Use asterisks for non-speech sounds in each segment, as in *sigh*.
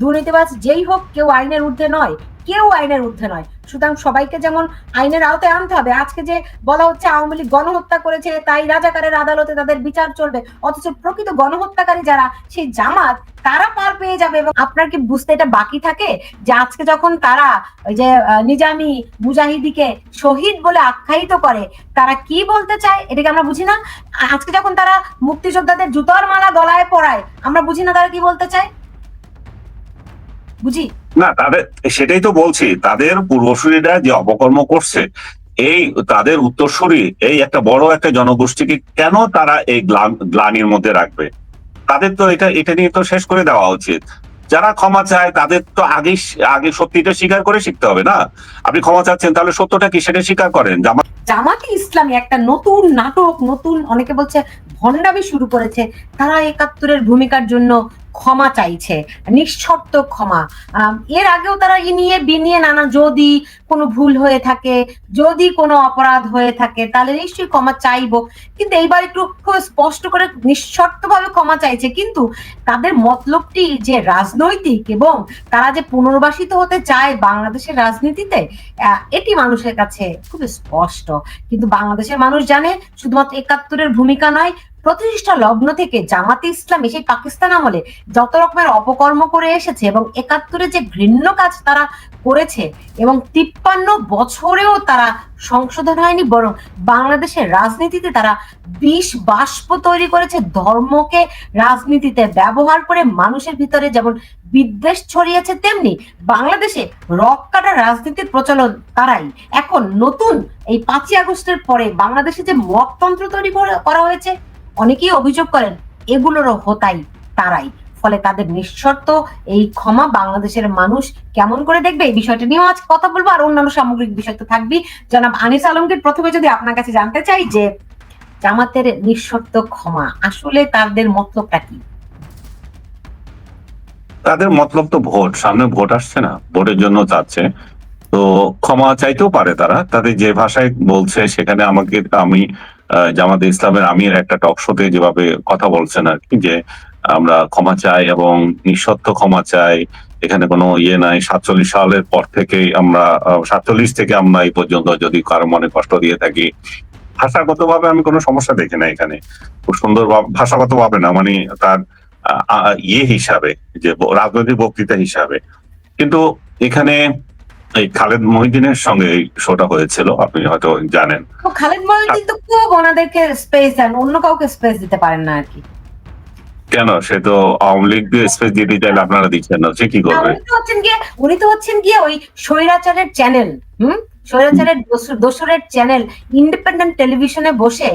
দুর্নীতিবাজ যেই হোক, কেউ আইনের ঊর্ধ্বে নয়, কেউ আইনের ঊর্ধ্বে নয়। সুতরাং সবাইকে যেমন আইনের আওতায় আনতে হবে, আজকে যে বলা হচ্ছে আওয়ামী লীগ গণহত্যা করেছে, তাই রাজাকারের আদালতে তাদের বিচার চলবে, অথচ প্রকৃত গণহত্যাকারী যারা, সেই জামাত, তারা পার পেয়ে যাবে এবং আপনার কি বুঝতে এটা বাকি থাকে? যে আজকে যখন তারা ওই যে নিজামি মুজাহিদিকে শহীদ বলে আখ্যায়িত করে, তারা কি বলতে চায়? এটাকে আমরা বুঝি না। আজকে যখন তারা মুক্তিযোদ্ধাদের জুতোর মালা গলায় পরায়, আমরা বুঝি না তারা কি বলতে চায়? বুঝি? না তাদের সেটাই তো বলছি তাদের পূর্বসূরীরা যে অপকর্ম করছে এই তাদের উত্তরসূরি এই একটা বড় একটা জনগোষ্ঠীকে কেন তারা এই গ্লানির মধ্যে রাখবে? তাদের তো এটা এটা নিয়ে তো শেষ করে দেওয়া উচিত। যারা ক্ষমা চায় তাদের তো আগে আগে সত্যিটা স্বীকার করে শিখতে হবে না? আপনি ক্ষমা চাচ্ছেন তাহলে সত্যটা কি সেটা স্বীকার করেন? জামা জামাতে ইসলামী একটা নতুন নাটক নতুন অনেকে বলছে ভণ্ডামি শুরু করেছে। তারা একাত্তরের ভূমিকার জন্য ক্ষমা চাইছে, নিঃশর্ত ক্ষমা। এর আগেও তারা ই নিয়ে বিনিয়ে নানা যদি কোনো ভুল হয়ে থাকে, যদি কোনো অপরাধ হয়ে থাকে, তাহলে নিশ্চয়ই ক্ষমা চাইব। কিন্তু এইবার একটু খুব স্পষ্ট করে নিঃশর্তভাবে ক্ষমা চাইছে। কিন্তু তাদের মতলবটি যে রাজনৈতিক এবং তারা যে পুনর্বাসিত হতে চায় বাংলাদেশের রাজনীতিতে এটি মানুষের কাছে খুব স্পষ্ট। কিন্তু বাংলাদেশের মানুষ জানে, শুধুমাত্র একাত্তরের ভূমিকা নয় প্রতিষ্ঠা লগ্ন থেকে জামাতে ইসলামী সেই পাকিস্তান আমলে যত রকমের অপকর্ম করে এসেছে এবং একাত্তরে যে ঘৃণ্য কাজ তারা করেছে এবং তিপ্পান্ন বছরেও তারা সংশোধন হয়নি, বরং বাংলাদেশের রাজনীতিতে তারা বিষ বাষ্প তৈরি করেছে, ধর্মকে রাজনীতিতে ব্যবহার করে মানুষের ভিতরে যেমন বিদ্বেষ ছড়িয়েছে, তেমনি বাংলাদেশে রক কাটা রাজনীতির প্রচলন তারাই। এখন নতুন এই পাঁচই আগস্টের পরে বাংলাদেশে যে মকতন্ত্র তৈরি করে- করা হয়েছে অনেকেই অভিযোগ করেন, এগুলোরও হোতাই তারাই। ফলে তাদের নিঃশর্ত এই ক্ষমা বাংলাদেশের মানুষ কেমন করে দেখবে? এই বিষয়টা নিয়েও আজ কথা বলব। আর অন্যান্য সামগ্রিক বিষয় তো থাকবেই জনাব আনিস আলমগীর প্রথমে যদি আপনার কাছে জানতে চাই যে, জামাতের নিঃশর্ত ক্ষমা, আসলে তাদের মতলবটা কি? তাদের মতলব তো ভোট। সামনে ভোট আসছে না, ভোটের জন্য চাচ্ছে তো ক্ষমা চাইতেও পারে তারা। তাদের যে ভাষায় বলছে, সেখানে আমাকে, আমি জামাতে ইসলামের আমির একটা টক শোতে যেভাবে কথা বলছেন আর কি, যে আমরা ক্ষমা চাই এবং নিঃসত্ব ক্ষমা চাই, এখানে কোনো ইয়ে নাই, সাতচল্লিশ সালের পর থেকে আমরা সাতচল্লিশ থেকে আমরা এই পর্যন্ত যদি কারও মনে কষ্ট দিয়ে থাকি ভাষাগত ভাবে আমি কোনো সমস্যা দেখি না এখানে, খুব সুন্দর ভাষাগত ভাবে না মানে তার ইয়ে হিসাবে, যে রাজনৈতিক বক্তৃতা হিসাবে, কিন্তু এখানে এই খালেদ মহিদিনের সঙ্গে এই শোটা হয়েছিল আপনি হয়তো জানেন। খালেদ মহিদিন তো খুব ওনাদেরকে স্পেস দেন অন্য কাউকে স্পেস দিতে পারেন না আর কি। কেন? সে তো আওয়ামী লীগ স্পেস দিতে চাইলে আপনারা দিচ্ছেন না সে কি করবে? উনি তো হচ্ছেন গিয়ে উনি তো হচ্ছেন গিয়ে ওই স্বৈরাচারের চ্যানেল হুম? স্বৈরাচারের দোসরের চ্যানেল ইন্ডিপেন্ডেন্ট টেলিভিশনে বসে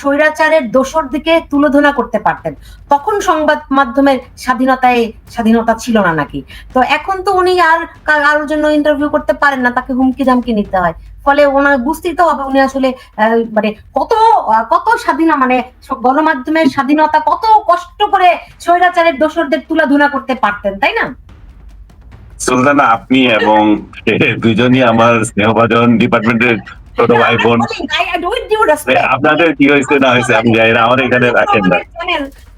স্বৈরাচারের দোসর দিকে তুলোধনা করতে পারতেন। তখন সংবাদ মাধ্যমের স্বাধীনতায়, স্বাধীনতা ছিল না নাকি? তো এখন তো উনি আর কারোর জন্য ইন্টারভিউ করতে পারেন না, তাকে হুমকি জামকি নিতে হয়। ফলে ওনার বুঝতেই তো হবে উনি আসলে মানে কত কত স্বাধীন মানে গণমাধ্যমের স্বাধীনতা কত কষ্ট করে স্বৈরাচারের দোসরদের তুলাধুনা করতে পারতেন, তাই না? সুলতানা আপনি এবং দুজনই আমার স্নেহভাজন ডিপার্টমেন্টের ছোট ভাই বোন আপনাদের কি হয়েছে না হয়েছে আমি জানি না আমার এখানে রাখেন না।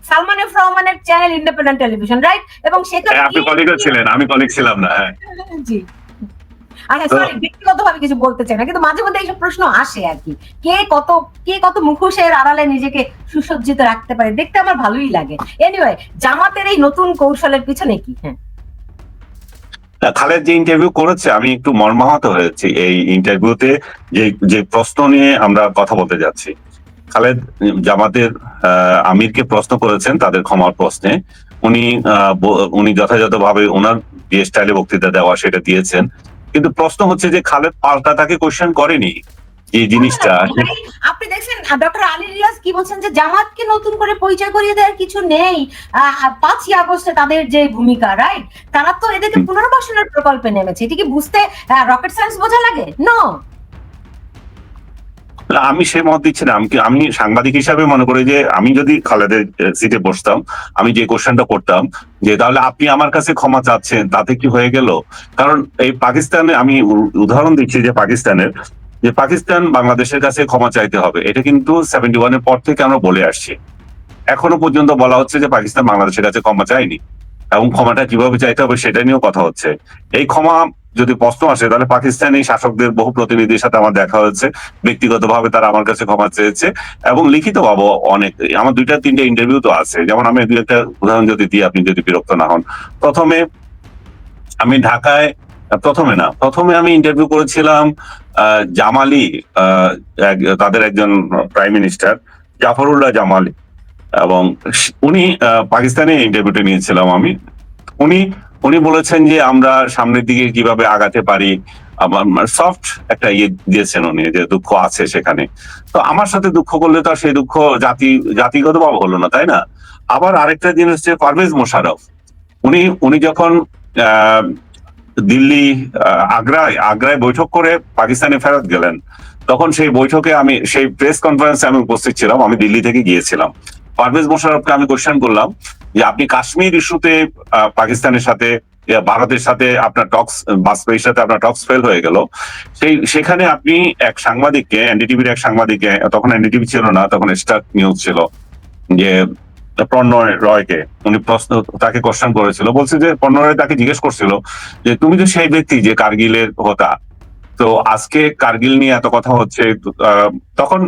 সালমান এফ রহমানের চ্যানেল ইন্ডিপেন্ডেন্ট টেলিভিশন রাইট এবং সেখানে হ্যাঁ, আপনি কলিগও ছিলেন আমি কলিগ ছিলাম না হ্যাঁ। জি। আচ্ছা সরি ব্যক্তিগতভাবে কিছু বলতে চাই না কিন্তু মাঝে মধ্যে এইসব প্রশ্ন আসে আর কি। কে কত কে কত মুখোশের আড়ালে নিজেকে সুসজ্জিত রাখতে পারে দেখতে আমার ভালোই লাগে। এনিওয়ে জামাতের এই নতুন কৌশলের পিছনে কি? হ্যাঁ। খালেদ যে ইন্টারভিউ করেছে, আমি একটু মর্মাহত হয়েছি এই ইন্টারভিউতে যে যে প্রশ্ন নিয়ে আমরা কথা বলতে যাচ্ছি। খালেদ জামাতের আমিরকে প্রশ্ন করেছেন তাদের ক্ষমার প্রশ্নে। উনি উনি যথাযথভাবে ওনার যে স্টাইলে বক্তৃতা দেওয়া সেটা দিয়েছেন। কিন্তু প্রশ্ন হচ্ছে যে খালেদ পাল্টা তাকে কোয়েশ্চেন করেনি। যে জিনিসটা। আপনি দেখছেন ডক্টর আলী রিয়াজ কি বলছেন যে জামাতকে নতুন করে পরিচয় করিয়ে দেওয়ার কিছু নেই। পাঁচই আগস্টে তাদের যে ভূমিকা রাইট তারা তো এদেরকে পুনর্বাসনের প্রকল্পে নেমেছে। এটা কি বুঝতে রকেট সায়েন্স বোঝা লাগে? নো আমি সে মত দিচ্ছি না। আমি কি- আমি সাংবাদিক হিসাবে মনে করি যে আমি যদি খালেদের সিটে বসতাম আমি যে কোশ্চেনটা করতাম যে তাহলে আপনি আমার কাছে ক্ষমা চাচ্ছেন তাতে কি হয়ে গেল? কারণ এই পাকিস্তানে আমি উদাহরণ দিচ্ছি যে পাকিস্তানের যে পাকিস্তান বাংলাদেশের কাছে ক্ষমা চাইতে হবে। এটা কিন্তু সেভেন্টি ওয়ানের পর থেকে আমরা বলে আসছি। এখনও পর্যন্ত বলা হচ্ছে যে পাকিস্তান বাংলাদেশের কাছে ক্ষমা চায়নি এবং ক্ষমাটা কীভাবে চাইতে হবে সেটা নিয়েও কথা হচ্ছে। এই ক্ষমা যদি প্রশ্ন আসে, তাহলে পাকিস্তানি শাসকদের বহু প্রতিনিধির সাথে আমার দেখা হয়েছে। ব্যক্তিগতভাবে তারা আমার কাছে ক্ষমা চেয়েছে এবং লিখিত ভাবো অনেক। আমার দুইটা, তিনটা ইন্টারভিউ তো আছে। যেমন আমি দুই একটা উদাহরণ যদি দিই, আপনি যদি বিরক্ত না হন। প্রথমে আমি ঢাকায় প্রথমে না, প্রথমে আমি ইন্টারভিউ করেছিলাম জামালি তাদের একজন প্রাইম মিনিস্টার জাফরুল্লাহ জামালি। এবং উনি পাকিস্তানে ইন্টারভিউটা নিয়েছিলাম আমি। উনি উনি বলেছেন যে আমরা সামনের দিকে কীভাবে আগাতে পারি। আমার সফট একটা ইয়ে দিয়েছেন উনি, যে দুঃখ আছে সেখানে। তো আমার সাথে দুঃখ করলে তো আর সেই দুঃখ জাতি জাতিগত ভাবে হলো না, তাই না? আবার আরেকটা জিনিস হচ্ছে পারভেজ মোশারফ উনি উনি যখন দিল্লি আগ্রায় আগ্রায় বৈঠক করে পাকিস্তানে ফেরত গেলেন। তখন সেই বৈঠকে আমি, সেই প্রেস কনফারেন্সে আমি উপস্থিত ছিলাম, আমি দিল্লি থেকে গিয়েছিলাম। পারভেজ মোশারফকে আমি কোশ্চেন করলাম যে, আপনি কাশ্মীর ইস্যুতে পাকিস্তানের সাথে ভারতের সাথে আপনার টক্স বাজপেয়ীর সাথে আপনার টক্স ফেল হয়ে গেল। সেই, সেখানে আপনি এক সাংবাদিককে এনডিটিভির এক সাংবাদিককে, তখন এনডিটিভি ছিল না, তখন স্টার নিউজ ছিল, যে প্রণয় রয়কে, উনি প্রশ্ন, তাকে কোশ্চেন করেছিল। বলছে যে প্রণয় রয় তাকে জিজ্ঞেস করছিল যে, তুমি তো সেই ব্যক্তি যে কার্গিলের হতা, তো আজকে কার্গিল নিয়ে এত কথা হচ্ছে তখন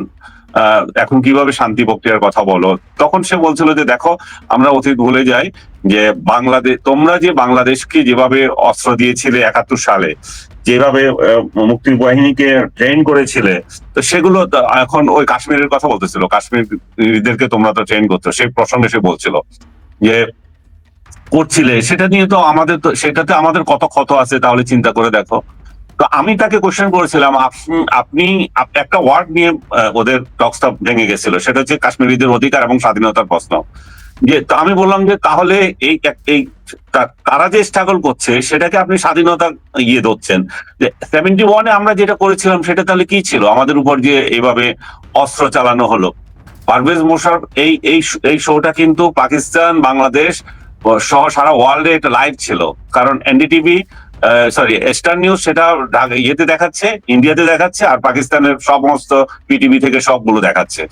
এখন কীভাবে শান্তি প্রক্রিয়ার কথা বলো? তখন সে বলছিল যে, দেখো, আমরা অতীত ভুলে যাই যে বাংলাদেশ তোমরা যে বাংলাদেশকে যেভাবে অস্ত্র দিয়েছিলে একাত্তর সালে যেভাবে আহ, মুক্তির বাহিনীকে ট্রেন করেছিলে তো সেগুলো এখন ওই কাশ্মীরের কথা বলতেছিল। কাশ্মীরদেরকে তোমরা তো ট্রেন করছ সেই প্রসঙ্গে সে বলছিল যে করছিলে সেটা নিয়ে তো আমাদের তো সেটাতে আমাদের কত ক্ষত আছে তাহলে চিন্তা করে দেখো। তো আমি তাকে কোশ্চেন করেছিলাম আপ- আপনি একটা ওয়ার্ড নিয়ে ওদের টক্সটা ভেঙে গেছিল সেটা হচ্ছে কাশ্মীরিদের অধিকার এবং স্বাধীনতার প্রশ্ন। যে আমি বললাম যে তাহলে এই এই তারা যে স্ট্রাগল করছে, সেটাকে আপনি স্বাধীনতা ইয়ে ধরছেন। যে সেভেন্টি ওয়ানে আমরা যেটা করেছিলাম, সেটা তাহলে কি ছিল? আমাদের উপর যে এইভাবে অস্ত্র চালানো হলো। পারভেজ মোশারফ এই এই শোটা কিন্তু পাকিস্তান, বাংলাদেশ সহ সারা ওয়ার্ল্ডে এটা লাইভ ছিল। কারণ এনডিটিভি সরি স্টার নিউজ সেটা ইয়েতে দেখাচ্ছে ইন্ডিয়াতে দেখাচ্ছে, আর পাকিস্তানের সমস্ত পিটিভি থেকে সবগুলো দেখাচ্ছে।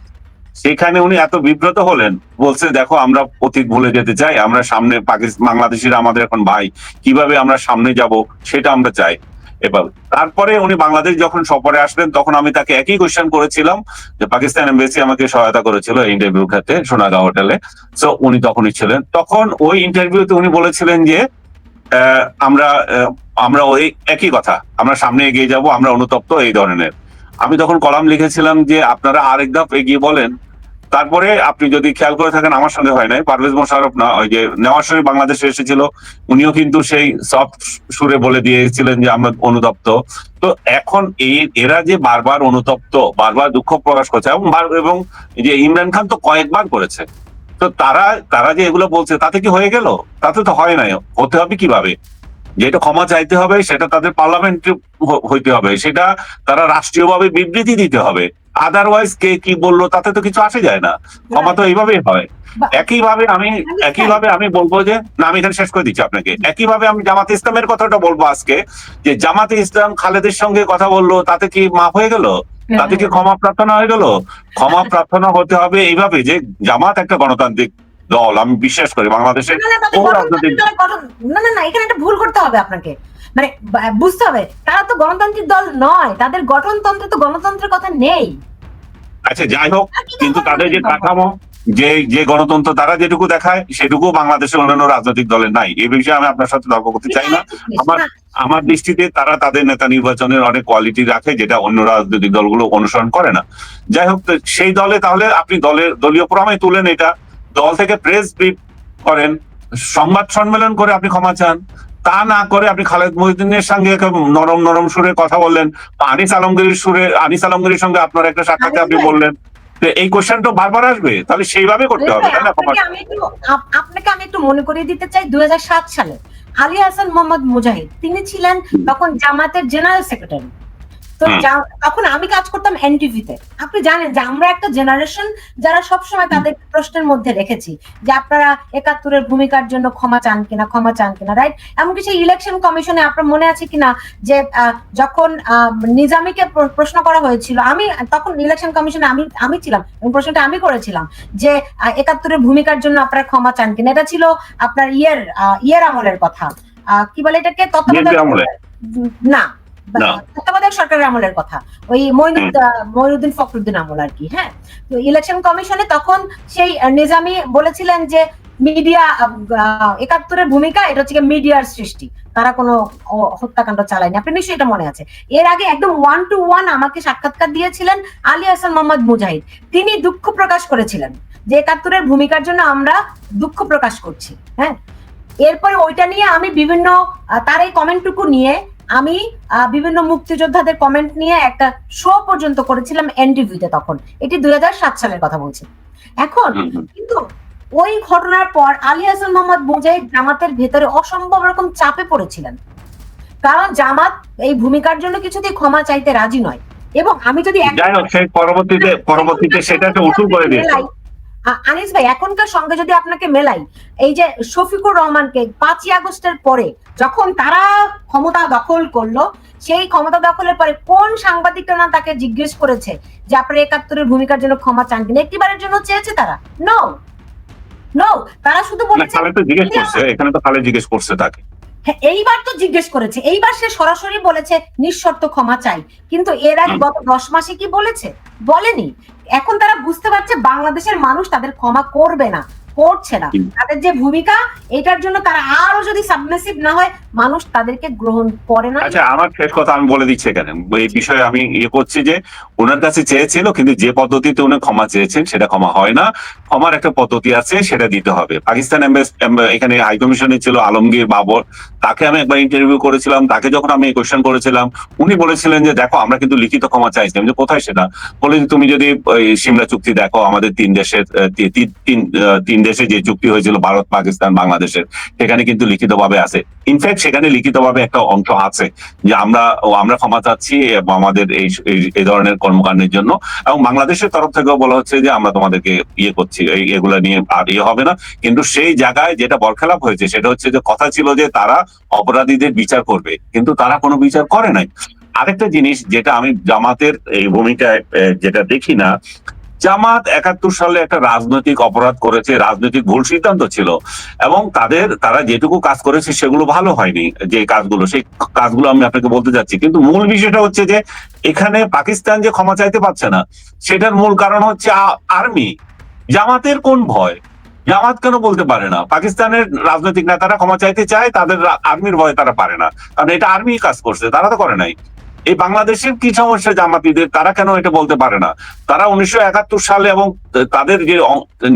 সেখানে উনি এত বিব্রত হলেন, বলছে, দেখো, আমরা অতীত ভুলে যেতে চাই, আমরা সামনে পাকিস্তান বাংলাদেশিরা আমাদের এখন ভাই, কীভাবে আমরা সামনে যাব সেটা আমরা চাই। এবার, তারপরে উনি বাংলাদেশ যখন সফরে আসলেন, তখন আমি তাকে একই কোয়েশ্চেন করেছিলাম, যে পাকিস্তান এমবেসি আমাকে সহায়তা করেছিল ইন্টারভিউ ক্ষেত্রে, সোনাগাঁও হোটেলে সো উনি তখনই ছিলেন। তখন ওই ইন্টারভিউতে উনি বলেছিলেন যে আমরা আমরা ওই একই কথা, আমরা সামনে এগিয়ে যাব, আমরা অনুতপ্ত এই ধরনের। আমি তখন কলাম লিখেছিলাম যে আপনারা আরেক ধাপ এগিয়ে বলেন। তারপরে আপনি যদি খেয়াল করে থাকেন, আমার সঙ্গে হয় নাই। পারভেজ মোশারফ না, ওই যে নেওয়ার শরীফ বাংলাদেশে এসেছিল, উনিও কিন্তু সেই সফট সুরে বলে দিয়েছিলেন যে আমরা অনুতপ্ত। তো এখন এই এরা যে বারবার অনুতপ্ত, বারবার দুঃখ প্রকাশ করছে, এবং এবং যে ইমরান খান তো কয়েকবার করেছে। তো তারা তারা যে এগুলো বলছে, তাতে কি হয়ে গেল? তাতে তো হয় নাই। হতে হবে কীভাবে? যেটা ক্ষমা চাইতে হবে সেটা তাদের পার্লামেন্ট হইতে হবে। সেটা তারা রাষ্ট্রীয়ভাবে বিবৃতি দিতে হবে। আদারওয়াইজ কে কি বলল তাতে তো কিছু আসে যায় না। ক্ষমা তো এইভাবেই হয়। একইভাবে আমি একইভাবে আমি বলব যে না আমি এখানে শেষ করে দিচ্ছি আপনাকে। একইভাবে আমি জামাত ইসলামের কথাটা বলব আজকে যে জামাতে ইসলাম খালেদের সঙ্গে কথা বলল তাতে কি মাফ হয়ে গেল? তাতে কি ক্ষমা প্রার্থনা হয়ে গেল? ক্ষমা *laughs* প্রার্থনা হতে হবে এইভাবে যে জামাত একটা গণতান্ত্রিক দল আমি বিশ্বাস করি বাংলাদেশে না, না, না এখানে একটা ভুল করতে হবে আপনাকে। মানে বুঝতে হবে তারা তো গণতান্ত্রিক দল নয় তাদের গঠনতন্ত্রে তো গণতন্ত্রের কথা নেই। আচ্ছা যাই হোক কিন্তু তাদের যে কাঠামো যে যে গণতন্ত্র তারা যেটুকু দেখায় সেটুকু বাংলাদেশের অন্যান্য রাজনৈতিক দলের নাই। এই বিষয়ে আমি আপনার সাথে তর্ক করতে চাই না। আমার আমার দৃষ্টিতে তারা তাদের নেতা নির্বাচনের অনেক কোয়ালিটি রাখে যেটা অন্য রাজনৈতিক দলগুলো অনুসরণ করে না। যাই হোক সেই দলে তাহলে আপনি দলের দলীয় প্রমায় তুলেন এটা। দল থেকে প্রেস ব্রিফ করেন সংবাদ সম্মেলন করে আপনি ক্ষমা চান তা না করে আপনি খালেদ মহিউদ্দিনের সঙ্গে নরম নরম সুরে কথা বললেন আনিস আলমগীরের সুরে আনিস আলমগীরের সঙ্গে আপনার একটা সাক্ষাতে আপনি বললেন এই কোশ্চেন তো বারবার আসবে তাহলে সেইভাবে করতে হবে তাই না আপনাকে আমি একটু আপনাকে আমি একটু মনে করিয়ে দিতে চাই দু হাজার সাত সালে আলী হাসান মোহাম্মদ মুজাহিদ তিনি ছিলেন তখন জামাতের জেনারেল সেক্রেটারি তো তখন আমি কাজ করতাম এনটিভিতে আপনি জানেন যে আমরা একটা জেনারেশন যারা সবসময় তাদের প্রশ্নের মধ্যে রেখেছি যে আপনারা একাত্তরের ভূমিকার জন্য ক্ষমা চান কিনা ক্ষমা চান কিনা রাইট এমনকি সেই ইলেকশন কমিশনে আপনার মনে আছে কিনা যে যখন নিজামীকে প্রশ্ন করা হয়েছিল আমি তখন ইলেকশন কমিশনে আমি আমি ছিলাম এবং প্রশ্নটা আমি করেছিলাম যে একাত্তরের ভূমিকার জন্য আপনারা ক্ষমা চান কিনা। এটা ছিল আপনার ইয়ের ইয়ের আমলের কথা। আহ, কি বলে এটাকে? তত্ত্বাবধায়ক না। তত্ত্বাবধায়ক সরকারের আমলের কথা। ওই মইনুদ মইনুদ্দিন ফখরুদ্দিন আমল আর কি হ্যাঁ? তো ইলেকশন কমিশনে তখন সেই নিজামী বলেছিলেন যে মিডিয়া একাত্তরের ভূমিকা এটা হচ্ছে মিডিয়ার সৃষ্টি। তারা কোনো হত্যাকাণ্ড চালায়নি। আপনি নিশ্চয়ই এটা মনে আছে। এর আগে একদম ওয়ান টু ওয়ান আমাকে সাক্ষাৎকার দিয়েছিলেন আলী হাসান মোহাম্মদ মুজাহিদ। তিনি দুঃখ প্রকাশ করেছিলেন যে একাত্তরের ভূমিকার জন্য আমরা দুঃখ প্রকাশ করছি হ্যাঁ? এরপরে ওইটা নিয়ে আমি বিভিন্ন তার এই কমেন্টটুকু নিয়ে আমি বিভিন্ন মুক্তিযোদ্ধাদের কমেন্ট নিয়ে একটা শো পর্যন্ত করেছিলাম এনটিভিতে তখন। এটি দুই হাজার সাত সালের কথা বলছি। এখন। কিন্তু ওই ঘটনার পর আলী হাসান মোহাম্মদ মুজাহিদ জামাতের ভেতরে অসম্ভব রকম চাপে পড়েছিলেন। কারণ জামাত এই ভূমিকার জন্য কিছুতেই ক্ষমা চাইতে রাজি নয়। এবং আমি যদি পরবর্তীতে পরবর্তীতে সেটা উসুল করে দিয়েছে। আনিস ভাই এখনকার সঙ্গে যদি আপনাকে মেলাই এই যে শফিকুর রহমানকে পাঁচই আগস্টের পরে যখন তারা ক্ষমতা দখল করল সেই ক্ষমতা দখলের পরে কোন সাংবাদিকটা না তাকে জিজ্ঞেস করেছে যে আপনার একাত্তরের ভূমিকার জন্য ক্ষমা চান কিনা একটিবারের জন্য চেয়েছে তারা। নো নো তারা শুধু বলেছে জিজ্ঞেস করছে এখানে তো খালেদ জিজ্ঞেস করছে তাকে। হ্যাঁ, এইবার তো জিজ্ঞেস করেছে। এইবার সে সরাসরি বলেছে নিঃশর্ত ক্ষমা চাই। কিন্তু এর আগে গত দশ মাসে কি বলেছে? বলেনি। এখন তারা বুঝতে পারছে বাংলাদেশের মানুষ তাদের ক্ষমা করবে না। করছে না। তাদের যে ভূমিকা এটার জন্য তারা আরও যদি সাবমেসিভ না হয় মানুষ তাদেরকে গ্রহণ করে না। আচ্ছা আমার শেষ কথা আমি বলে দিচ্ছি এখানে। এই বিষয়ে আমি ইয়ে করছি যে ওনার কাছে চেয়েছিল কিন্তু যে পদ্ধতিতে উনি ক্ষমা চেয়েছেন সেটা ক্ষমা হয় না। ক্ষমার একটা পদ্ধতি আছে সেটা দিতে হবে। পাকিস্তান এখানে হাই কমিশনে ছিল আলমগীর বাবর। তাকে আমি একবার ইন্টারভিউ করেছিলাম তাকে যখন আমি কোয়েশ্চেন করেছিলাম উনি বলেছিলেন যে দেখো আমরা কিন্তু লিখিত ক্ষমা চাইছি। আমি যে কোথায় সেটা? বলে তুমি যদি সিমলা চুক্তি দেখো আমাদের তিন দেশের তিন দেশে যে চুক্তি হয়েছিল ভারত, পাকিস্তান, বাংলাদেশের, সেখানে কিন্তু লিখিতভাবে আছে। ইনফ্যাক্ট সেখানে লিখিতভাবে একটা অংশ আছে যে আমরা আমরা ক্ষমা চাচ্ছি আমাদের এই, এই- ধরনের কর্মকাণ্ডের জন্য। এবং বাংলাদেশের তরফ থেকেও বলা হচ্ছে যে আমরা তোমাদেরকে ইয়ে করছি এগুলা নিয়ে আর ইয়ে হবে না। কিন্তু সেই জায়গায় যেটা বরখেলাপ হয়েছে, সেটা হচ্ছে যে কথা ছিল যে তারা অপরাধীদের বিচার করবে, কিন্তু তারা কোনো বিচার করে নাই। আরেকটা জিনিস যেটা আমি জামাতের এই ভূমিকায় যেটা দেখি না জামাত একাত্তর সালে একটা রাজনৈতিক অপরাধ করেছে, রাজনৈতিক ভুল সিদ্ধান্ত ছিল। এবং তাদের, তারা যেটুকু কাজ করেছে সেগুলো ভালো হয়নি, যে কাজগুলো, সেই কাজগুলো আমি আপনাকে বলতে যাচ্ছি। কিন্তু মূল বিষয়টা হচ্ছে যে, এখানে পাকিস্তান যে ক্ষমা চাইতে পারছে না, সেটার মূল কারণ হচ্ছে আর্মি। জামাতের কোন ভয়? জামাত কেন বলতে পারে না? পাকিস্তানের রাজনৈতিক নেতারা ক্ষমা চাইতে চায়, তাদের আর্মির ভয় তারা পারে না। কারণ এটা আর্মি কাজ করছে, তারা তো করে নাই। এই বাংলাদেশের কি সমস্যা জামাতিদের? তারা কেন এটা বলতে পারে না? তারা উনিশশো একাত্তর সালে এবং তাদের যে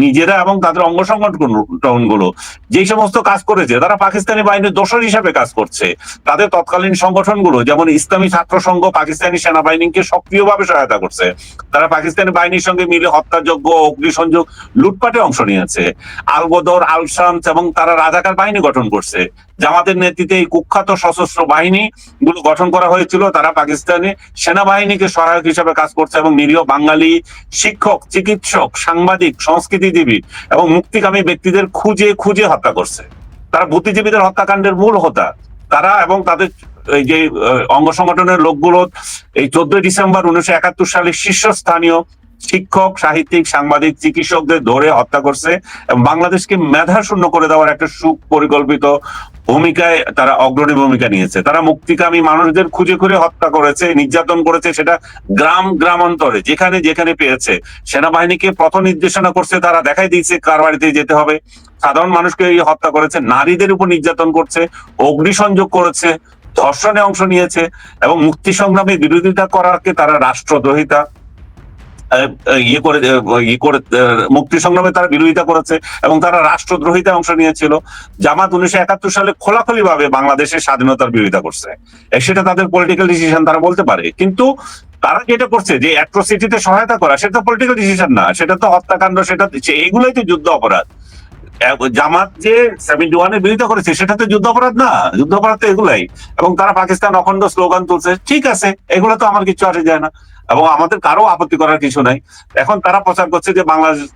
নিজেরা এবং তাদের অঙ্গ সংগঠনগুলো যে সমস্ত কাজ করেছে, তারা পাকিস্তানি বাহিনীর দোষর হিসাবে কাজ করছে। তাদের তৎকালীন সংগঠনগুলো, যেমন ইসলামী ছাত্র সংঘ, পাকিস্তানি সেনাবাহিনীকে সক্রিয়ভাবে সহায়তা করছে। তারা পাকিস্তানি বাহিনীর সঙ্গে মিলে হত্যাযোগ্য অগ্নিসংযোগ লুটপাটে অংশ নিয়েছে। আলবদর বদর এবং তারা রাজাকার বাহিনী গঠন করছে। জামাতের নেতৃত্বে এই কুখ্যাত সশস্ত্র বাহিনী গুলো গঠন করা হয়েছিল, তারা পাকিস্তানি সেনাবাহিনীকে সহায়ক হিসেবে কাজ করছে এবং নিরীহ বাঙালি শিক্ষক, চিকিৎসক, সাংবাদিক, সংস্কৃতিজীবী এবং মুক্তিকামী ব্যক্তিদের খুঁজে খুঁজে হত্যা করছে। তারা বুদ্ধিজীবীদের হত্যাকাণ্ডের মূল হতা। তারা এবং তাদের এই যে অঙ্গ সংগঠনের লোকগুলো এই চোদ্দই ডিসেম্বর উনিশশো একাত্তর সালে শীর্ষস্থানীয় শিক্ষক, সাহিত্যিক, সাংবাদিক, চিকিৎসকদের ধরে হত্যা করছে এবং বাংলাদেশকে মেধা শূন্য করে দেওয়ার একটা সুপরিকল্পিত ভূমিকায় তারা অগ্রণী ভূমিকা নিয়েছে। তারা মুক্তিকামী মানুষদের খুঁজে খুঁজে হত্যা করেছে, নির্যাতন করেছে, সেটা গ্রাম, গ্রামান্তরে, যেখানে যেখানে পেয়েছে। সেনাবাহিনীকে পথ নির্দেশনা করছে, তারা দেখাই দিয়েছে কার বাড়িতে যেতে হবে। সাধারণ মানুষকে হত্যা করেছে, নারীদের উপর নির্যাতন করছে, অগ্নিসংযোগ করেছে, ধর্ষণে অংশ নিয়েছে এবং মুক্তি সংগ্রামে বিরোধিতা করাকে তারা রাষ্ট্রদ্রোহিতা ইয়ে করে ইয়ে করে মুক্তি সংগ্রামে তারা বিরোধিতা করেছে এবং তারা রাষ্ট্রদ্রোহিতা অংশ নিয়েছিল। জামাত উনিশশো একাত্তর সালে খোলাখুলি ভাবে বাংলাদেশের স্বাধীনতার বিরোধিতা করছে। সেটা তাদের পলিটিক্যাল ডিসিশন তারা বলতে পারে। কিন্তু তারা যেটা করছে যে অ্যাট্রোসিটিতে সহায়তা করা, সেটা পলিটিক্যাল ডিসিশন না। সেটা তো হত্যাকাণ্ড, সেটা এগুলোই তো যুদ্ধ অপরাধ। জামাত যে সেভেন্টি ওয়ানের বিরোধিতা করেছে, সেটা তো যুদ্ধ অপরাধ না। যুদ্ধ অপরাধ তো এগুলাই। এবং তারা পাকিস্তান অখণ্ড স্লোগান তুলছে, ঠিক আছে, এগুলো তো আমার কিছু আসে যায় না। এবং আমাদের কারও আপত্তি করার কিছু নাই। এখন তারা প্রচার করছে যে বাংলাদেশ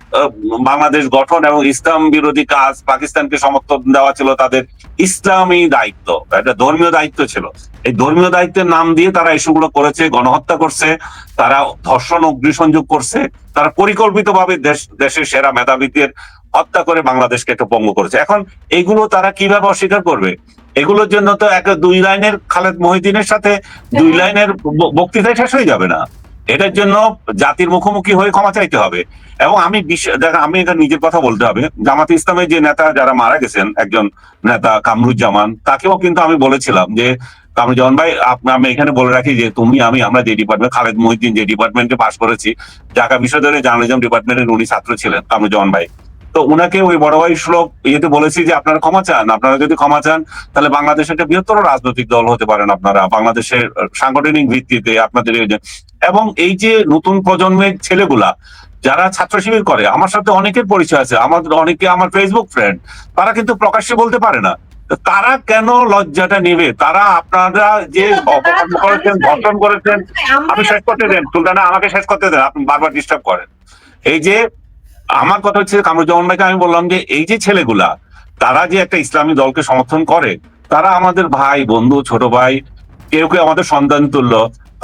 বাংলাদেশ গঠন এবং ইসলাম বিরোধী কাজ পাকিস্তানকে সমর্থন দেওয়া ছিল তাদের ইসলামী দায়িত্ব একটা ধর্মীয় দায়িত্ব ছিল। এই ধর্মীয় দায়িত্বের নাম দিয়ে তারা এসবগুলো করেছে গণহত্যা করছে তারা ধর্ষণ অগ্নিসংযোগ করছে তারা পরিকল্পিতভাবে দেশ দেশের সেরা মেধাবীদের হত্যা করে বাংলাদেশকে একটা পঙ্গু করেছে। এখন এগুলো তারা কীভাবে অস্বীকার করবে? এগুলোর জন্য তো একটা দুই লাইনের খালেদ মহিদিনের সাথে দুই লাইনের বক্তৃতায় শেষ হয়ে যাবে না। এটার জন্য জাতির মুখোমুখি হয়ে ক্ষমা চাইতে হবে। এবং আমি দেখ, আমি এটা নিজের কথা বলতে হবে। জামাত ইসলামের যে নেতা যারা মারা গেছেন, একজন নেতা কামরুজ্জামান, তাকেও কিন্তু আমি বলেছিলাম যে, কামরুজ্জামান ভাই আপনি আমি এখানে বলে রাখি যে, তুমি, আমি, আমরা যে ডিপার্টমেন্ট খালেদ মহিদ্দিন যে ডিপার্টমেন্টে পাশ করেছি, ঢাকা বিশ্ববিদ্যালয়ের জার্নালিজম ডিপার্টমেন্টের উনি ছাত্র ছিলেন, কামরুজ্জামান ভাই। তো উনাকে ওই বড় ভাই শ্লোক ইয়েতে বলেছি যে আপনারা ক্ষমা চান আপনারা যদি ক্ষমা চান তাহলে বাংলাদেশ একটা বৃহত্তর রাজনৈতিক দল হতে পারেন আপনারা বাংলাদেশের সাংগঠনিক ভিত্তিতে আপনাদের এবং এই যে নতুন প্রজন্মের ছেলেগুলা যারা ছাত্র শিবির করে আমার সাথে অনেকের পরিচয় আছে আমাদের অনেকে আমার ফেসবুক ফ্রেন্ড তারা কিন্তু প্রকাশ্যে বলতে পারে না। তারা কেন লজ্জাটা নেবে? তারা আপনারা যে অপকর্ম করেছেন ধর্ষণ করেছেন আপনি শেষ করতে দেন সুলতানা আমাকে শেষ করতে দেন আপনি বারবার ডিস্টার্ব করেন। এই যে আমার কথা হচ্ছে কামরুজ্জামান ভাইকে আমি বললাম যে এই যে ছেলেগুলা, তারা যে একটা ইসলামী দলকে সমর্থন করে, তারা আমাদের ভাই, বন্ধু, ছোট ভাই, কেউ কেউ আমাদের সন্তান তুল্য,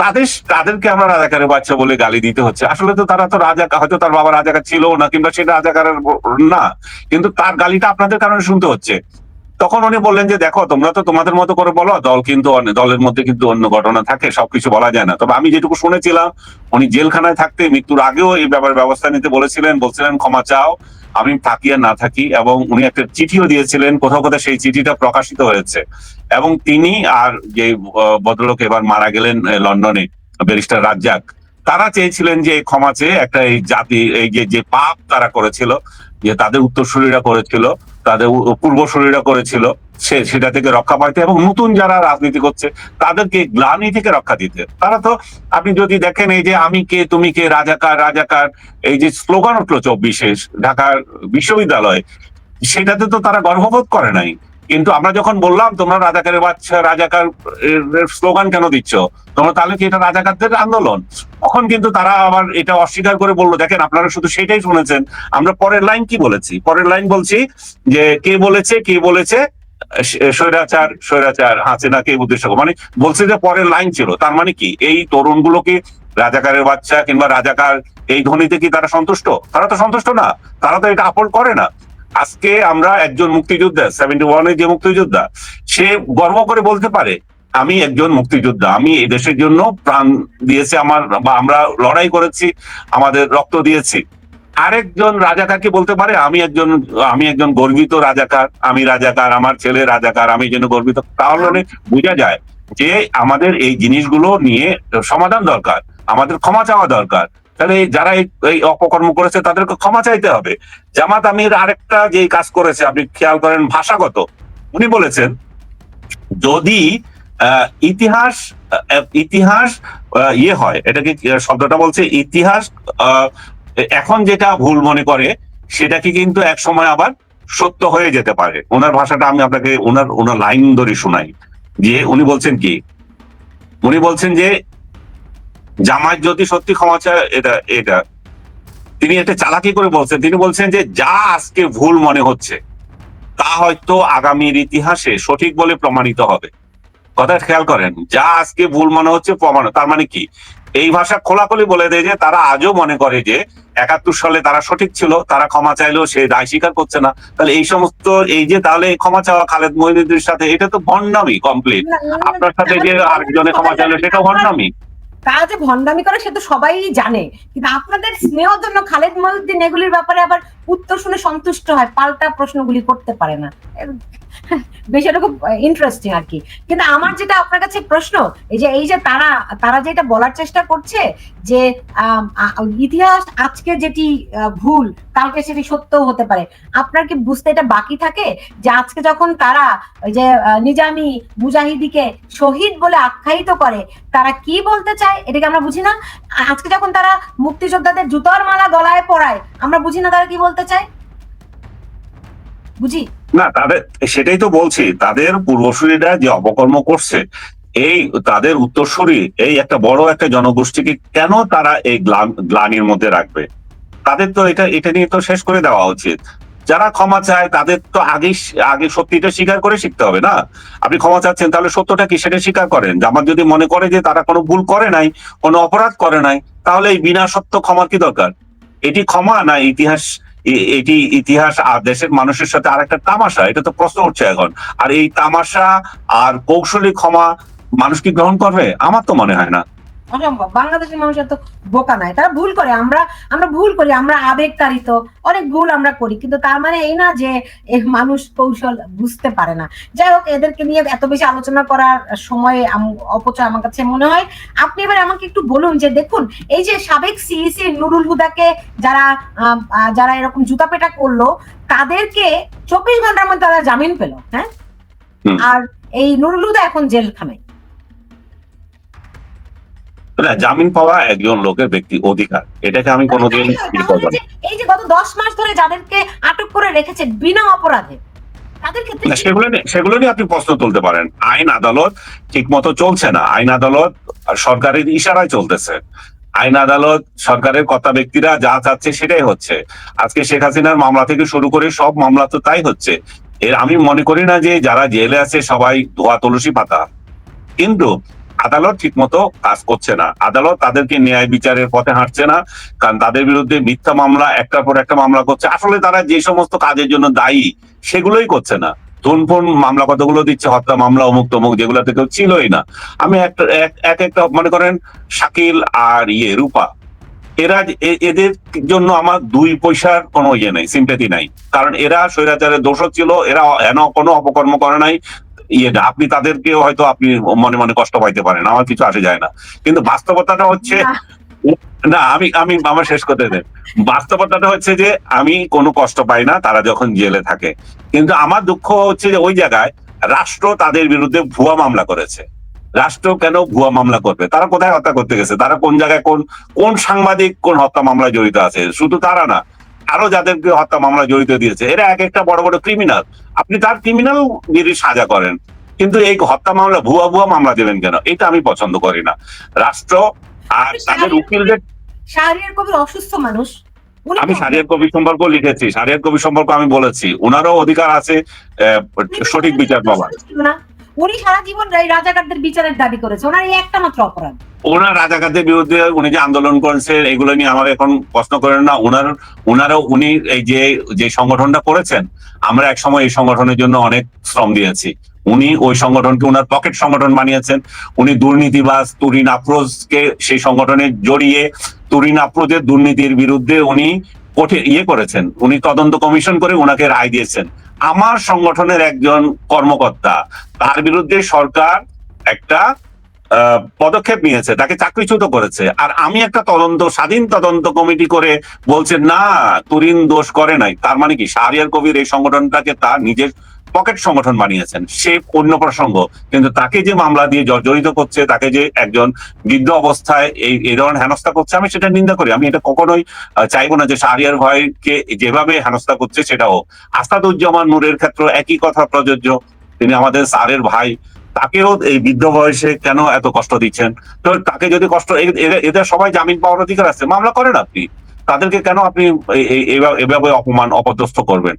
তাদের তাদেরকে আমরা রাজাকারের বাচ্চা বলে গালি দিতে হচ্ছে। আসলে তো তারা তো রাজা, হয়তো তার বাবা রাজাকার ছিল না, কিংবা সেটা রাজাকারের না, কিন্তু তার গালিটা আপনাদের কারণে শুনতে হচ্ছে। তখন উনি বললেন যে, দেখো, তোমরা তো তোমাদের মতো করে বলো, দল কিন্তু দলের মধ্যে কিন্তু অন্য ঘটনা থাকে, সবকিছু বলা যায় না। তবে আমি যেটুকু শুনেছিলাম, উনি জেলখানায় থাকতে মৃত্যুর আগেও এই ব্যাপারে ব্যবস্থা নিতে বলেছিলেন, বলছিলেন, ক্ষমা চাও, আমি থাকি আর না থাকি। এবং উনি একটা চিঠিও দিয়েছিলেন, কোথাও কোথাও সেই চিঠিটা প্রকাশিত হয়েছে। এবং তিনি আর যে ভদ্রলোক এবার মারা গেলেন লন্ডনে, ব্যারিস্টার রাজ্জাক, তারা চেয়েছিলেন যে, ক্ষমা চেয়ে একটা এই জাতি, এই যে যে পাপ তারা করেছিল, যে তাদের উত্তরসূরিরা করেছিল তাদের পূর্বসূরিরা করেছিল, সে সেটা থেকে রক্ষা পাইতে এবং নতুন যারা রাজনীতি করছে, তাদেরকে গ্লানি থেকে রক্ষা দিতে। তারা তো, আপনি যদি দেখেন এই যে আমি কে, তুমি কে রাজাকার রাজাকার এই যে স্লোগান উঠল চব্বিশে, ঢাকার বিশ্ববিদ্যালয়, সেটাতে তো তারা গর্ববোধ করে নাই। কিন্তু আমরা যখন বললাম, তোমরা রাজাকারের বাচ্চা রাজাকার স্লোগান কেন দিচ্ছ? তোমরা তাহলে কি এটা রাজাকারদের আন্দোলন? তখন কিন্তু তারা আবার এটা অস্বীকার করে বলল, দেখেন, আপনারা শুধু সেটাই শুনেছেন। আমরা পরের লাইন কি বলেছি? পরের লাইন বলছি যে, কে বলেছে কে বলেছে? স্বৈরাচার স্বৈরাচার, হাসিনা, কে উদ্দেশ্য মানে বলছে যে, পরের লাইন ছিল। তার মানে কি? এই তরুণগুলো কি রাজাকারের বাচ্চা কিংবা রাজাকার এই ধ্বনিতে কি তারা সন্তুষ্ট? তারা তো সন্তুষ্ট না। তারা তো এটা আপন করে না। আজকে আমরা একজন মুক্তিযোদ্ধা সেভেন্টি ওয়ানের যে মুক্তিযোদ্ধা, সে গর্ব করে বলতে পারে, আমি একজন মুক্তিযোদ্ধা, আমি এই দেশের জন্য প্রাণ দিয়েছি আমার, বা আমরা লড়াই করেছি, আমাদের রক্ত দিয়েছি। আরেকজন রাজাকার কি বলতে পারে, আমি একজন আমি একজন গর্বিত রাজাকার, আমি রাজাকার, আমার ছেলে রাজাকার, আমি জন্য গর্বিত। তাহলে বোঝা যায় যে আমাদের এই জিনিসগুলো নিয়ে সমাধান দরকার, আমাদের ক্ষমা চাওয়া দরকার। তাহলে যারা এই- অপকর্ম করেছে তাদেরকে ক্ষমা চাইতে হবে। জামাত আমির আরেকটা যে কাজ করেছে আপনি খেয়াল করেন ভাষাগত উনি বলেছেন যদি ইতিহাস ইতিহাস ইয়ে হয় এটাকে কি, শব্দটা বলছে ইতিহাস এখন যেটা ভুল মনে করে সেটাকে কিন্তু এক সময় আবার সত্য হয়ে যেতে পারে। ওনার ভাষাটা আমি আপনাকে ওনার ওনার লাইন ধরে শোনাই। যে উনি বলছেন কি উনি বলছেন যে জামায়াত যদি সত্যি ক্ষমা চায় এটা এটা। তিনি একটা চালাকি করে বলছেন। তিনি বলছেন যে যা আজকে ভুল মনে হচ্ছে তা হয়তো আগামীর ইতিহাসে সঠিক বলে প্রমাণিত হবে। কথা খেয়াল করেন যা আজকে ভুল মনে হচ্ছে প্রমাণ তার মানে কি? এই ভাষা খোলাখুলি বলে দেয় যে তারা আজও মনে করে যে একাত্তর সালে তারা সঠিক ছিল তারা ক্ষমা চাইলেও সে দায় স্বীকার করছে না। তাহলে এই সমস্ত এই যে তাহলে ক্ষমা চাওয়া খালেদ মহিনুদ্দিনের সাথে এটা তো ভণ্ডামি কমপ্লিট আপনার সাথে যে আরেকজনে ক্ষমা চাইলো সেটা ভণ্ডামি। তারা যে ভণ্ডামি করে সে তো সবাই জানে। কিন্তু আপনাদের স্নেহর জন্য খালেদ মহিউদ্দিন এগুলির ব্যাপারে আবার উত্তর শুনে সন্তুষ্ট হয়, পাল্টা প্রশ্নগুলি করতে পারে না। বিষয়টা খুব ইন্টারেস্টিং আর কি। কিন্তু আমার যেটা আপনার কাছে প্রশ্ন, এই যে এই যে তারা তারা যেটা বলার চেষ্টা করছে যে ইতিহাস আজকে যেটি ভুল, কালকে সেটি সত্যও হতে পারে। আপনার কি বুঝতে এটা বাকি থাকে যে আজকে যখন তারা ওই যে নিজামি মুজাহিদিকে শহীদ বলে আখ্যায়িত করে, তারা কি বলতে চায় এটাকে আমরা বুঝি না? আজকে যখন তারা মুক্তিযোদ্ধাদের জুতোর মালা গলায় পরায়, আমরা বুঝি না তারা কি বলতে চায়? বুঝি? না, তাদের, সেটাই তো বলছি, তাদের পূর্বসূরীরা যে অপকর্ম করছে, এই তাদের উত্তরসূরি, এই একটা বড় একটা জনগোষ্ঠীকে কেন তারা এই গ্লা- গ্লানির মধ্যে রাখবে? তাদের তো এটা এটা নিয়ে তো শেষ করে দেওয়া উচিত। যারা ক্ষমা চায়, তাদের তো আগে আগে সত্যিটা স্বীকার করে শিখতে হবে না? আপনি ক্ষমা চাচ্ছেন, তাহলে সত্যটা কি সেটা স্বীকার করেন? আমার যদি মনে করে যে তারা কোনো ভুল করে নাই, কোনো অপরাধ করে নাই, তাহলে এই বিনা সত্য ক্ষমার কি দরকার? এটি ক্ষমা না ইতিহাস এটি ইতিহাস আর দেশের মানুষের সাথে আর একটা তামাশা, এটা তো প্রশ্ন উঠছে এখন। আর এই তামাশা আর কৌশলী ক্ষমা মানুষ কি গ্রহণ করবে? আমার তো মনে হয় না। অসম্ভব বাংলাদেশের মানুষ এত বোকা নাই। তারা ভুল করে। আমরা আমরা ভুল করি আমরা আবেগতাড়িত। অনেক ভুল আমরা করি কিন্তু তার মানে এই না যে মানুষ কৌশল বুঝতে পারে না। যাই হোক এদেরকে নিয়ে এত বেশি আলোচনা করার সময় অপচয় আমার কাছে মনে হয়। আপনি এবার আমাকে একটু বলুন যে দেখুন এই যে সাবেক সিইসি নুরুল হুদাকে যারা আহ, যারা এরকম জুতা পেটা করল তাদেরকে চব্বিশ ঘণ্টার মধ্যে তারা জামিন পেল হ্যাঁ? আর এই নুরুল হুদা এখন জেলখানায়। না জামিন পাওয়া একজন লোকের ব্যক্তি অধিকার। এটাকে আমি কোনোদিন। যে এই যে গত দশ মাস ধরে যাদেরকে আটক করে রেখেছে বিনা অপরাধে সেগুলো সেগুলো নিয়ে আপনি প্রশ্ন তুলতে পারেন। আইন আদালত ঠিক মতো চলছে না। আইন আদালত সরকারের ইশারায় চলতেছে। আইন আদালত সরকারের কর্তা ব্যক্তিরা যা চাচ্ছে সেটাই হচ্ছে। আজকে শেখ হাসিনার মামলা থেকে শুরু করে সব মামলা তো তাই হচ্ছে। এর আমি মনে করি না যে যারা জেলে আছে সবাই ধোয়া তুলসী পাতা। কিন্তু আদালত ঠিক মতো কাজ করছে না। আদালত তাদেরকে ন্যায় বিচারের পথে হাঁটছে না, কারণ তাদের বিরুদ্ধে মিথ্যা মামলা, একটার পর একটা মামলা করছে। আসলে তারা যে সমস্ত কাজের জন্য দায়ী, সেগুলোই করছে না। মামলা কতগুলো দিচ্ছে, হত্যা মামলা অমুক তমুক ছিলই না। আমি একটা, এক- এক একটা মনে করেন, শাকিল আর ইয়ে রূপা। এরা এদের জন্য আমার দুই পয়সার কোনো ইয়ে নেই সিম্পেথি নাই। কারণ এরা স্বৈরাচারের দোষক ছিল, এরা এন, কোনো অপকর্ম করে নাই। ইয়ে না, আপনি তাদেরকে হয়তো আপনি মনে মনে কষ্ট পাইতে পারেন আমার কিছু আসে যায় না। কিন্তু বাস্তবতাটা হচ্ছে না। আমি আমি আমার শেষ করতে দেন বাস্তবতাটা হচ্ছে যে আমি কোনো কষ্ট পাই না তারা যখন জেলে থাকে। কিন্তু আমার দুঃখ হচ্ছে যে ওই জায়গায় রাষ্ট্র তাদের বিরুদ্ধে ভুয়া মামলা করেছে। রাষ্ট্র কেন ভুয়া মামলা করবে? তারা কোথায় হত্যা করতে গেছে? তারা কোন জায়গায় কোন কোন সাংবাদিক কোন হত্যা মামলায় জড়িত আছে? শুধু তারা না আরও যাদেরকে হত্যা মামলা জড়িত দিয়েছে এরা এক একটা বড় বড় ক্রিমিনাল আপনি তার ক্রিমিনাল গিরি সাজা করেন কিন্তু এই হত্যা মামলা ভুয়া ভুয়া মামলা দিলেন কেন? এটা আমি পছন্দ করি না। রাষ্ট্র আর তাদের উকিলদের শাহরিয়ার কবির অসুস্থ মানুষ। আমি সারিয়ার কবি সম্পর্ক লিখেছি। সারিয়ার কবি সম্পর্ক আমি বলেছি। ওনারও অধিকার আছে সঠিক বিচার পাওয়ার। উনি সারা জীবন রাজাকারদের বিচারের দাবি করেছে। ওনার এই একটা মাত্র অপরাধ। ওনার রাজাকারদের বিরুদ্ধে উনি যে আন্দোলন করেছেন এগুলো নিয়ে আমার এখন প্রশ্ন করেন না। ওনার, ওনারও উনি এই যে যে সংগঠনটা করেছেন, আমরা এক সময় এই সংগঠনের জন্য অনেক শ্রম দিয়েছি। উনি ওই সংগঠনকে ওনার পকেট সংগঠন বানিয়েছেন। উনি দুর্নীতিবাজ তুরিন আফরোজকে সেই সংগঠনে জড়িয়ে তুরিন আফরোজের দুর্নীতির বিরুদ্ধে উনি কঠিন ইয়ে করেছেন। উনি তদন্ত কমিশন করে ওনাকে রায় দিয়েছেন। আমার সংগঠনের একজন কর্মকর্তা, তার বিরুদ্ধে সরকার একটা পদক্ষেপ নিয়েছে, তাকে চাকরিচ্যুত করেছে। আর আমি একটা তদন্ত, স্বাধীন তদন্ত কমিটি করে বলছে, না, তুরিন দোষ করে নাই। তার মানে কি, শাহরিয়ার কবির এই সংগঠনটাকে তার নিজের পকেট সংগঠন বানিয়েছেন, সে অন্য প্রসঙ্গ, কিন্তু তাকে যে মামলা দিয়ে জর্জরিত করছে, তাকে যে একজন বৃদ্ধ অবস্থায় এই এই ধরনের হেনস্থা করছে, আমি সেটা নিন্দা করি। আমি এটা কখনোই চাইব না যে শাহরিয়ার ভাইকে যেভাবে হেনস্থা করছে সেটাও। আসাদুজ্জামান নূরের ক্ষেত্রে একই কথা প্রযোজ্য। তিনি আমাদের স্যারের ভাই। তাকেও এই বৃদ্ধ বয়সে কেন এত কষ্ট দিচ্ছেন? তো তাকে যদি কষ্ট এদের সবাই জামিন পাওয়ার অধিকার আছে। মামলা করেন আপনি। তাদেরকে কেন আপনি এভাবে অপমান, অপদস্থ করবেন?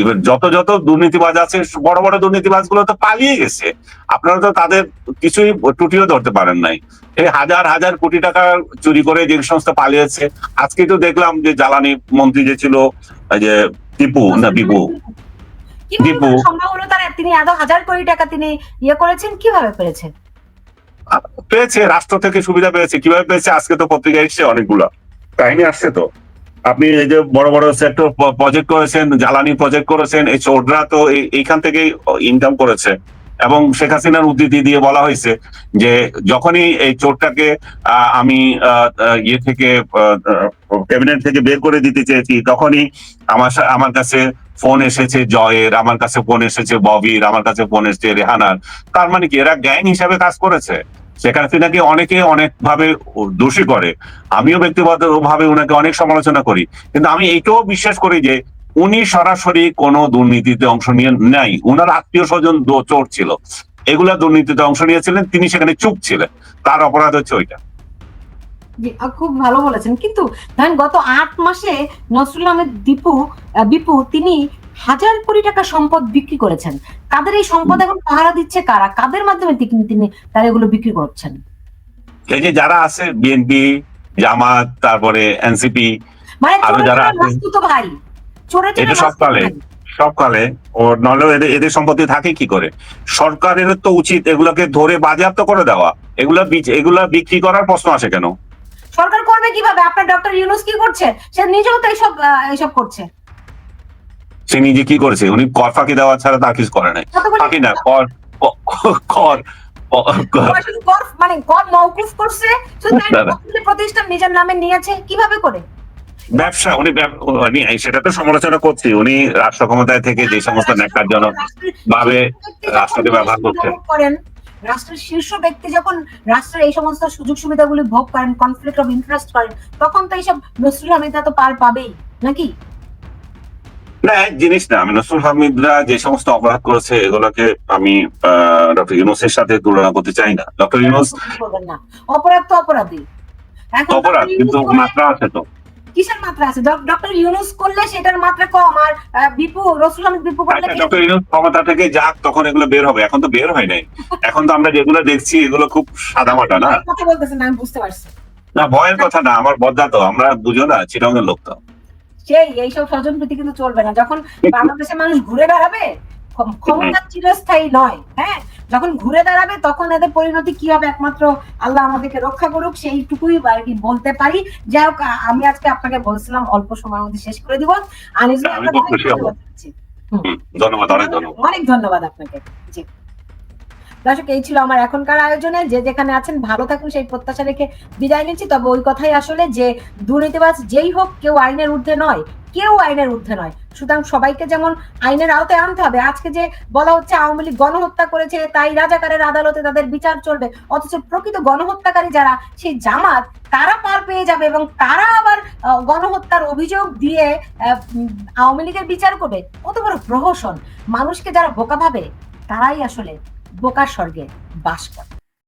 ইভেন যত যত দুর্নীতিবাজ আছে বড় বড় দুর্নীতিবাজগুলো তো পালিয়ে গেছে। আপনারা তো তাদের কিছুই টুটিও ধরতে পারেন নাই। এই হাজার হাজার কোটি টাকা চুরি করে যে সংস্থা পালিয়েছে আজকে তো দেখলাম যে জ্বালানি মন্ত্রী যে ছিল এই যে টিপু না বিপু দীপু। তিনি হাজার কোটি টাকা তিনি ইয়ে করেছেন কীভাবে পেরেছেন? পেয়েছে রাষ্ট্র থেকে সুবিধা পেয়েছে কীভাবে পেয়েছে আজকে তো পত্রিকা এসছে অনেকগুলা। কাহিনী আসছে তো। আপনি এই যে বড় বড় সেক্টর প্রজেক্ট করেছেন, জ্বালানি প্রজেক্ট করেছেন, এই চোররা তো এইখান থেকেই ইনকাম করেছে। এবং শেখ হাসিনার উদ্ধৃতি দিয়ে বলা হয়েছে যে, যখনই এই চোরটাকে আমি ইয়ে থেকে ক্যাবিনেট থেকে বের করে দিতে চেয়েছি, তখনই আমার আমার কাছে ফোন এসেছে জয়ের, আমার কাছে ফোন এসেছে ববির, আমার কাছে ফোন এসেছে রেহানার। তার মানে কি, এরা গ্যাং হিসাবে কাজ করেছে? শেখ হাসিনাকে অনেকে অনেক ভাবে দোষী করে। আমিও ব্যক্তিগত ভাবে ওনাকে অনেক সমালোচনা করি। কিন্তু আমি এইটাও বিশ্বাস করি যে, উনি সরাসরি কোনো দুর্নীতিতে অংশ নিয়ে নাই। উনার আত্মীয় স্বজন চোর ছিল। এগুলা দুর্নীতিতে অংশ নিয়েছিলেন, তিনি সেখানে চুপ ছিলেন। তার অপরাধ হচ্ছে ওইটা। খুব ভালো বলেছেন। কিন্তু ধরেন গত আট মাসে নসরুল আহমেদ দীপু বিপু, তিনি হাজার কোটি টাকা সম্পদ বিক্রি করেছেন। তাদের এই সম্পদ এখন পাহারা দিচ্ছে কারা? কাদের মাধ্যমে তিনি তারা এগুলো বিক্রি করছেন? এই যে যারা আছে বিএনপি জামাত তারপরে এনসিপি মানে আরও যারা আছে- ভাই। এটা সবকালে। সবকালে ও নলে এদের এদের সম্পত্তি থাকে কি করে? সরকারের তো উচিত এগুলোকে ধরে বাজেয়াপ্ত করে দেওয়া। এগুলা এগুলা বিক্রি করার প্রশ্ন আসে কেন? সরকার করবে কীভাবে? আপনার ডক্টর ইউনুস কি করছে? সে নিজেও তো এইসব এইসব করছে। সে নিজে কি করেছে? উনি কর ফাঁকি দেওয়া ছাড়া তার কিছু করে নাই। ফাঁকি না কর কর কর- ওরা শুধু কর মানে কর মওকুফ করছে শুধু তাই না, দাদা। কতগুলি প্রতিষ্ঠান নিজের নামে নিয়েছে কীভাবে করে? ব্যবসা উনি উনি সেটা তো সমালোচনা করছি। উনি রাষ্ট্র ক্ষমতায় থেকে যে সমস্ত ন্যাক্কারজনক ভাবে রাষ্ট্রকে ব্যবহার করছে। করেন রাষ্ট্রের শীর্ষ ব্যক্তি যখন রাষ্ট্রের এই সমস্ত সুযোগ সুবিধাগুলি ভোগ করেন কনফ্লিক্ট অফ ইন্টারেস্ট করেন তখন তো এইসব নসরুল হামিদা তো পার পাবেই নাকি? না এক জিনিস না আমি নসরুল হামিদরা যে সমস্ত অপরাধ করেছে এগুলোকে আমি ডক্টর ইউনুসের সাথে তুলনা করতে চাই না। ডক্টর ইউনুস অপরাধ তো অপরাধী। অপরাধ কিন্তু মাত্রা আছে তো। কিসের মাত্রা আছে? ডক্টর ইউনুস করলে সেটার মাত্রা কম আর বিপু রসুল আহমেদ বিপু করলে আচ্ছা ডক্টর ইউনুস ক্ষমতা থেকে যাক তখন এগুলো বের হবে। এখন তো বের হয় নাই। *laughs* এখন তো আমরা যেগুলো দেখছি এগুলো খুব সাদামাটা না? কথা বলতেছেন আমি বুঝতে পারছি। না ভয়ের কথা না আমার বদ্দা তো আমরা বুঝো না চিরঙ্গের লোক তো। সেই এইসব স্বজন প্রীতি কিন্তু চলবে না। যখন বাংলাদেশের মানুষ ঘুরে দাঁড়াবে ক্ষমতা চিরস্থায়ী নয় হ্যাঁ? যখন ঘুরে দাঁড়াবে তখন এদের পরিণতি কি হবে? একমাত্র আল্লাহ আমাদেরকে রক্ষা করুক সেইটুকুই আর কি বলতে পারি। যাই হোক আমি আজকে আপনাকে বলছিলাম অল্প সময়ের মধ্যে শেষ করে দিব। আনিস ধন্যবাদ। অনেক ধন্যবাদ আপনাকে। জি। দর্শক, এই ছিল আমার এখনকার আয়োজনে। যে যেখানে আছেন, ভালো থাকুন, সেই প্রত্যাশা রেখে বিদায় নিচ্ছি। তবে ওই কথাই আসলে যে, দুর্নীতিবাজ যেই হোক, কেউ আইনের ঊর্ধ্বে নয়, কেউ আইনের ঊর্ধ্বে নয়। সুতরাং সবাইকে যেমন আইনের আওতায় আনতে হবে, আজকে যে বলা হচ্ছে আওয়ামী লীগ গণহত্যা করেছে, তাই রাজাকারের আদালতে তাদের বিচার চলবে। অথচ প্রকৃত গণহত্যাকারী যারা, সেই জামাত, তারা পার পেয়ে যাবে এবং তারা আবার গণহত্যার অভিযোগ দিয়ে আওয়ামী লীগের বিচার করবে। কত বড় প্রহসন। মানুষকে যারা বোকা ভাবে, তারাই আসলে বোকার স্বর্গে বাস করে।